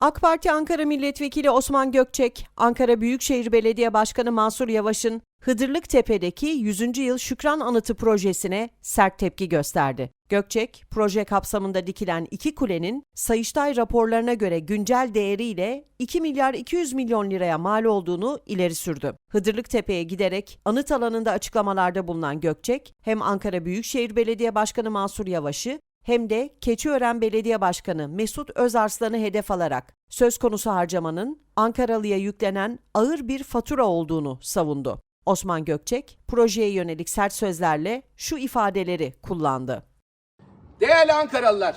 AK Parti Ankara Milletvekili Osman Gökçek, Ankara Büyükşehir Belediye Başkanı Mansur Yavaş'ın Hıdırlık Tepe'deki 100. Yıl Şükran Anıtı projesine sert tepki gösterdi. Gökçek, proje kapsamında dikilen iki kulenin Sayıştay raporlarına göre güncel değeriyle 2 milyar 200 milyon liraya mal olduğunu ileri sürdü. Hıdırlık Tepe'ye giderek anıt alanında açıklamalarda bulunan Gökçek, hem Ankara Büyükşehir Belediye Başkanı Mansur Yavaş'ı hem de Keçiören Belediye Başkanı Mesut Özarslan'ı hedef alarak söz konusu harcamanın Ankaralı'ya yüklenen ağır bir fatura olduğunu savundu. Osman Gökçek, projeye yönelik sert sözlerle şu ifadeleri kullandı. Değerli Ankaralılar,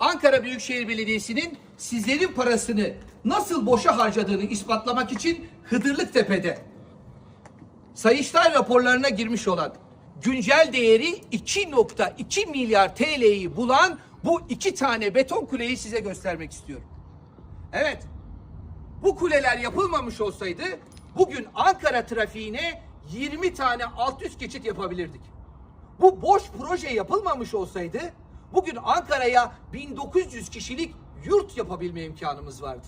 Ankara Büyükşehir Belediyesi'nin sizlerin parasını nasıl boşa harcadığını ispatlamak için Hıdırlık Tepe'de Sayıştay raporlarına girmiş olan güncel değeri 2.2 milyar TL'yi bulan bu iki tane beton kuleyi size göstermek istiyorum. Evet, bu kuleler yapılmamış olsaydı bugün Ankara trafiğine 20 tane alt üst geçit yapabilirdik. Bu boş proje yapılmamış olsaydı bugün Ankara'ya 1900 kişilik yurt yapabilme imkanımız vardı.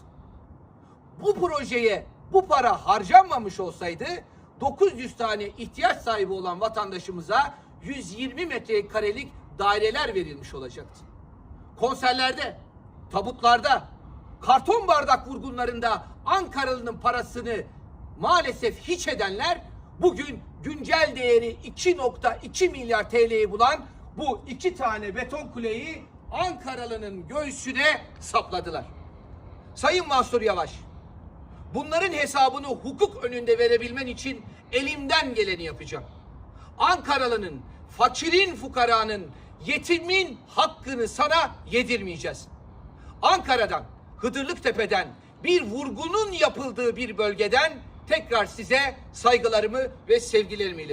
Bu projeye bu para harcanmamış olsaydı 900 tane ihtiyaç sahibi olan vatandaşımıza 120 metrekarelik daireler verilmiş olacaktı. Konserlerde, tabutlarda, karton bardak vurgunlarında Ankaralı'nın parasını maalesef hiç edenler bugün güncel değeri 2.2 milyar TL'yi bulan bu iki tane beton kuleyi Ankaralı'nın göğsüne sapladılar. Sayın Mansur Yavaş, bunların hesabını hukuk önünde verebilmen için elimden geleni yapacağım. Ankaralı'nın, fakirin, fukaranın, yetimin hakkını sana yedirmeyeceğiz. Ankara'dan, Hıdırlık Tepe'den bir vurgunun yapıldığı bir bölgeden tekrar size saygılarımı ve sevgilerimi iletiyorum.